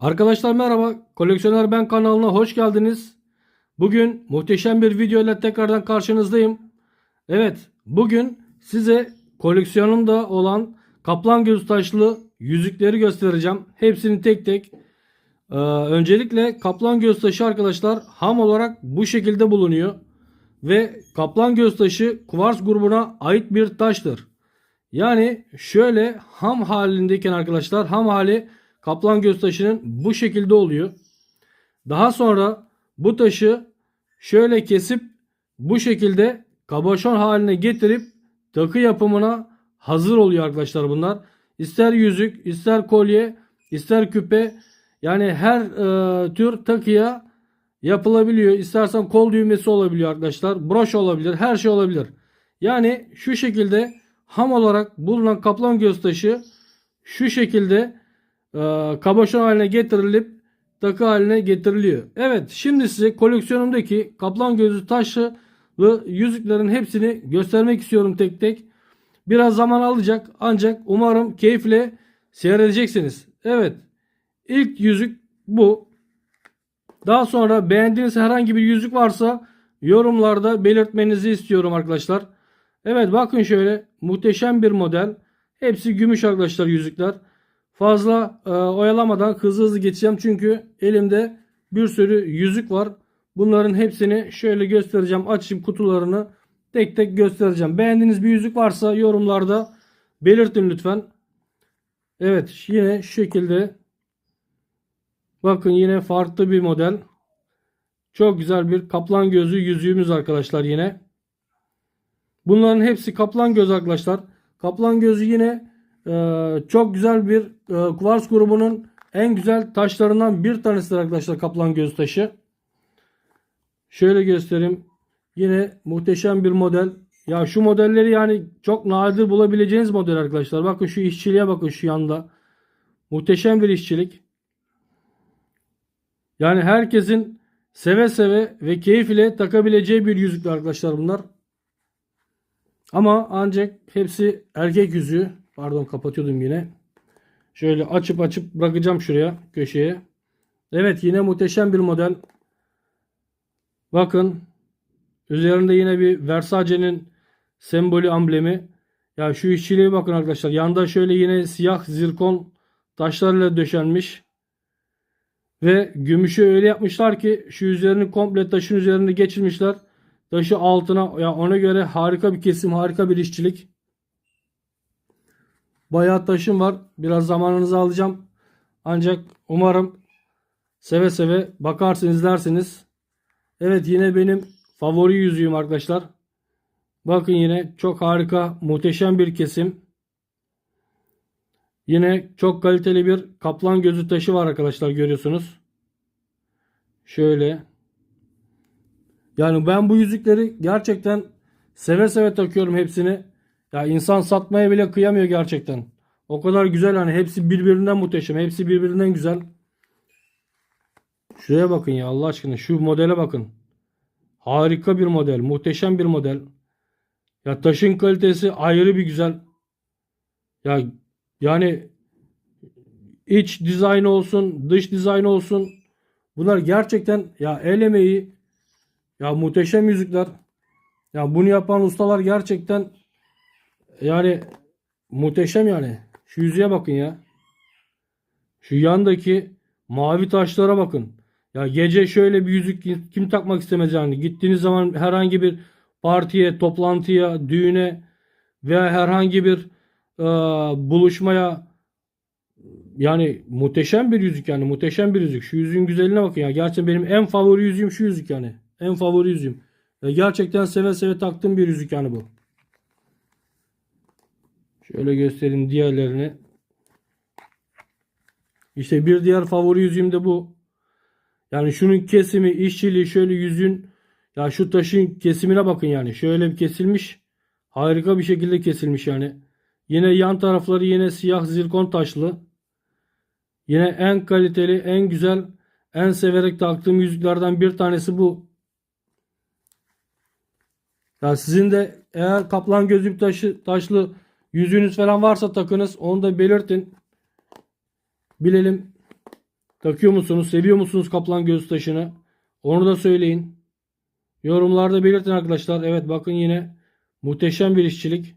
Arkadaşlar merhaba. Koleksiyoner Ben kanalına hoş geldiniz. Bugün muhteşem bir video ile tekrardan karşınızdayım. Evet, bugün size koleksiyonumda olan kaplan göz taşlı yüzükleri göstereceğim. Hepsini tek tek. Ee, öncelikle kaplan göz taşı arkadaşlar ham olarak bu şekilde bulunuyor. Ve kaplan göz taşı kuvars grubuna ait bir taştır. Yani şöyle ham halindeyken arkadaşlar ham hali kaplan göz taşının bu şekilde oluyor. Daha sonra bu taşı şöyle kesip bu şekilde kaboşon haline getirip takı yapımına hazır oluyor arkadaşlar bunlar. İster yüzük, ister kolye, ister küpe yani her e, tür takıya yapılabiliyor. İstersen kol düğmesi olabiliyor arkadaşlar. Broş olabilir. Her şey olabilir. Yani şu şekilde ham olarak bulunan kaplan göz taşı şu şekilde e, kaboşon haline getirilip takı haline getiriliyor. Evet şimdi size koleksiyonumdaki kaplan gözü taşlı yüzüklerin hepsini göstermek istiyorum tek tek. Biraz zaman alacak ancak umarım keyifle seyredeceksiniz. Evet ilk yüzük bu. Daha sonra beğendiğiniz herhangi bir yüzük varsa yorumlarda belirtmenizi istiyorum arkadaşlar. Evet bakın şöyle muhteşem bir model. Hepsi gümüş arkadaşlar yüzükler. Fazla e, oyalamadan hızlı hızlı geçeceğim çünkü elimde bir sürü yüzük var. Bunların hepsini şöyle göstereceğim. Açayım kutularını tek tek göstereceğim. Beğendiğiniz bir yüzük varsa yorumlarda belirtin lütfen. Evet yine şu şekilde bakın yine farklı bir model. Çok güzel bir kaplan gözü yüzüğümüz arkadaşlar yine. Bunların hepsi kaplan göz arkadaşlar. Kaplan gözü yine çok güzel bir e, kuvars grubunun en güzel taşlarından bir tanesidir arkadaşlar kaplan göz taşı. Şöyle göstereyim. Yine muhteşem bir model. Ya şu modelleri yani çok nadir bulabileceğiniz model arkadaşlar. Bakın şu işçiliğe bakın şu yanda. Muhteşem bir işçilik. Yani herkesin seve seve ve keyif ile takabileceği bir yüzükler arkadaşlar bunlar. Ama ancak hepsi erkek yüzüğü. Pardon kapatıyordum yine. Şöyle açıp açıp bırakacağım şuraya köşeye. Evet yine muhteşem bir model. Bakın üzerinde yine bir Versace'nin sembolü amblemi. Ya şu işçiliğe bakın arkadaşlar. Yanda şöyle yine siyah zirkon taşlarla döşenmiş. Ve gümüşü öyle yapmışlar ki şu üzerini komple taşın üzerinde geçirmişler. Taşı altına ya ona göre harika bir kesim, harika bir işçilik. Bayağı taşım var. Biraz zamanınızı alacağım. Ancak umarım seve seve bakarsınız, izlersiniz. Evet yine benim favori yüzüğüm arkadaşlar. Bakın yine çok harika, muhteşem bir kesim. Yine çok kaliteli bir kaplan gözü taşı var arkadaşlar görüyorsunuz. Şöyle. Yani ben bu yüzükleri gerçekten seve seve takıyorum hepsini. Ya insan satmaya bile kıyamıyor gerçekten. O kadar güzel hani hepsi birbirinden muhteşem. Hepsi birbirinden güzel. Şuraya bakın ya Allah aşkına şu modele bakın. Harika bir model. Muhteşem bir model. Ya taşın kalitesi ayrı bir güzel. Ya yani iç dizayn olsun, dış dizayn olsun. Bunlar gerçekten ya el emeği ya muhteşem yüzükler. Ya bunu yapan ustalar gerçekten yani muhteşem yani. Şu yüzüğe bakın ya. Şu yandaki mavi taşlara bakın. Ya gece şöyle bir yüzük kim takmak istemez yani. Gittiğiniz zaman herhangi bir partiye, toplantıya, düğüne veya herhangi bir e, buluşmaya yani muhteşem bir yüzük yani muhteşem bir yüzük. Şu yüzüğün güzelliğine bakın ya. Gerçekten benim en favori yüzüğüm şu yüzük yani. En favori yüzüğüm. Ve gerçekten seve seve taktığım bir yüzük yani bu. Şöyle göstereyim diğerlerini. İşte bir diğer favori yüzüğüm de bu. Yani şunun kesimi, işçiliği şöyle yüzün ya şu taşın kesimine bakın yani. Şöyle bir kesilmiş. Harika bir şekilde kesilmiş yani. Yine yan tarafları yine siyah zirkon taşlı. Yine en kaliteli, en güzel, en severek taktığım yüzüklerden bir tanesi bu. Ya sizin de eğer kaplan gözlük taşı, taşlı yüzüğünüz falan varsa takınız onu da belirtin. Bilelim. Takıyor musunuz? Seviyor musunuz kaplan göğüs taşını? Onu da söyleyin. Yorumlarda belirtin arkadaşlar. Evet bakın yine muhteşem bir işçilik.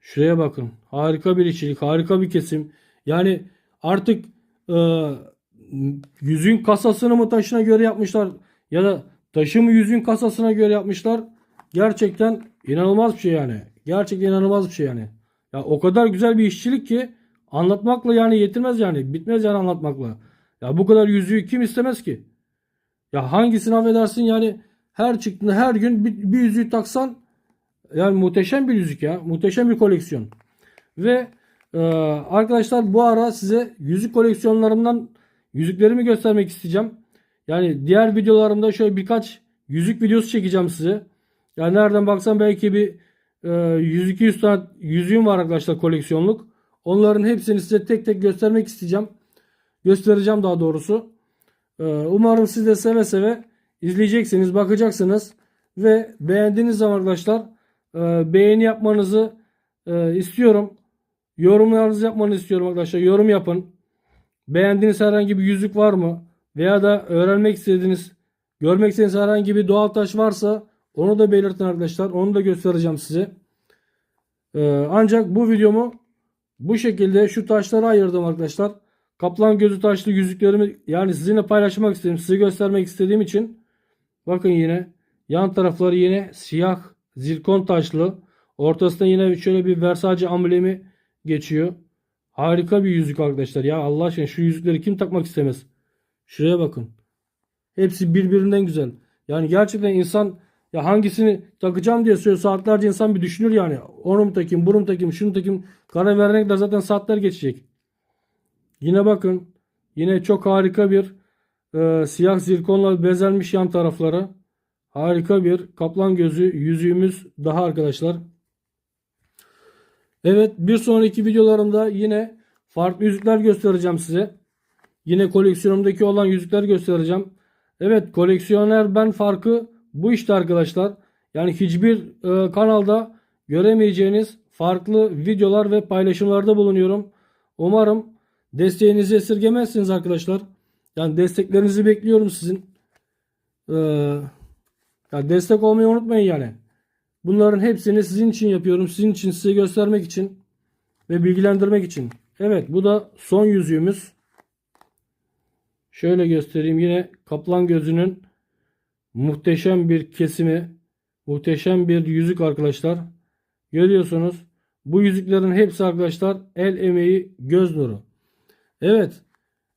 Şuraya bakın. Harika bir işçilik. Harika bir kesim. Yani artık e, yüzün kasasını mı taşına göre yapmışlar ya da taşı mı yüzün kasasına göre yapmışlar. Gerçekten inanılmaz bir şey yani. Gerçekten inanılmaz bir şey yani. Ya o kadar güzel bir işçilik ki anlatmakla yani yetinmez yani. Bitmez yani anlatmakla. Ya bu kadar yüzüğü kim istemez ki? Ya hangisini affedersin yani her çıktığında her gün bir, bir yüzüğü taksan yani muhteşem bir yüzük ya. Muhteşem bir koleksiyon. Ve e, arkadaşlar bu ara size yüzük koleksiyonlarımdan yüzüklerimi göstermek isteyeceğim. Yani diğer videolarımda şöyle birkaç yüzük videosu çekeceğim size. Yani nereden baksan belki bir 100-200 tane yüzüğüm var arkadaşlar koleksiyonluk. Onların hepsini size tek tek göstermek isteyeceğim. Göstereceğim daha doğrusu. E, umarım siz de seve seve izleyeceksiniz, bakacaksınız. Ve beğendiğiniz zaman arkadaşlar e, beğeni yapmanızı e, istiyorum. Yorumlarınızı yapmanızı istiyorum arkadaşlar. Yorum yapın. Beğendiğiniz herhangi bir yüzük var mı? Veya da öğrenmek istediğiniz, görmek istediğiniz herhangi bir doğal taş varsa onu da belirtin arkadaşlar. Onu da göstereceğim size. Ee, ancak bu videomu bu şekilde şu taşlara ayırdım arkadaşlar. Kaplan gözü taşlı yüzüklerimi yani sizinle paylaşmak istedim. Size göstermek istediğim için bakın yine yan tarafları yine siyah zirkon taşlı. Ortasında yine şöyle bir Versace amblemi geçiyor. Harika bir yüzük arkadaşlar ya Allah aşkına şu yüzükleri kim takmak istemez? Şuraya bakın. Hepsi birbirinden güzel. Yani gerçekten insan ya hangisini takacağım diye söylüyor saatlerce insan bir düşünür yani. Onu mu takayım, bunu mu takayım, şunu takayım. Karar verene kadar zaten saatler geçecek. Yine bakın. Yine çok harika bir e, siyah zirkonla bezelmiş yan tarafları. Harika bir kaplan gözü yüzüğümüz daha arkadaşlar. Evet bir sonraki videolarımda yine farklı yüzükler göstereceğim size. Yine koleksiyonumdaki olan yüzükler göstereceğim. Evet koleksiyoner ben farkı bu işte arkadaşlar. Yani hiçbir e, kanalda göremeyeceğiniz farklı videolar ve paylaşımlarda bulunuyorum. Umarım desteğinizi esirgemezsiniz arkadaşlar. Yani desteklerinizi bekliyorum sizin. Ee, ya destek olmayı unutmayın yani. Bunların hepsini sizin için yapıyorum. Sizin için size göstermek için ve bilgilendirmek için. Evet bu da son yüzüğümüz. Şöyle göstereyim. Yine kaplan gözünün muhteşem bir kesimi. Muhteşem bir yüzük arkadaşlar. Görüyorsunuz. Bu yüzüklerin hepsi arkadaşlar el emeği göz nuru. Evet.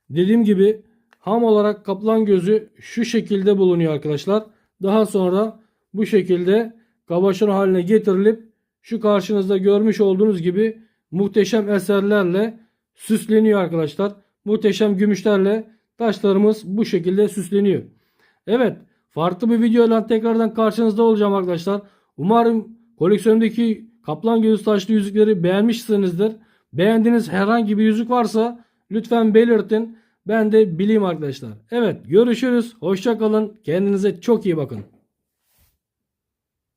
Dediğim gibi ham olarak kaplan gözü şu şekilde bulunuyor arkadaşlar. Daha sonra bu şekilde kabaşın haline getirilip şu karşınızda görmüş olduğunuz gibi muhteşem eserlerle süsleniyor arkadaşlar. Muhteşem gümüşlerle taşlarımız bu şekilde süsleniyor. Evet farklı bir videoyla tekrardan karşınızda olacağım arkadaşlar. Umarım koleksiyondaki kaplan gözü taşlı yüzükleri beğenmişsinizdir. Beğendiğiniz herhangi bir yüzük varsa lütfen belirtin. Ben de bileyim arkadaşlar. Evet görüşürüz. Hoşçakalın. Kendinize çok iyi bakın.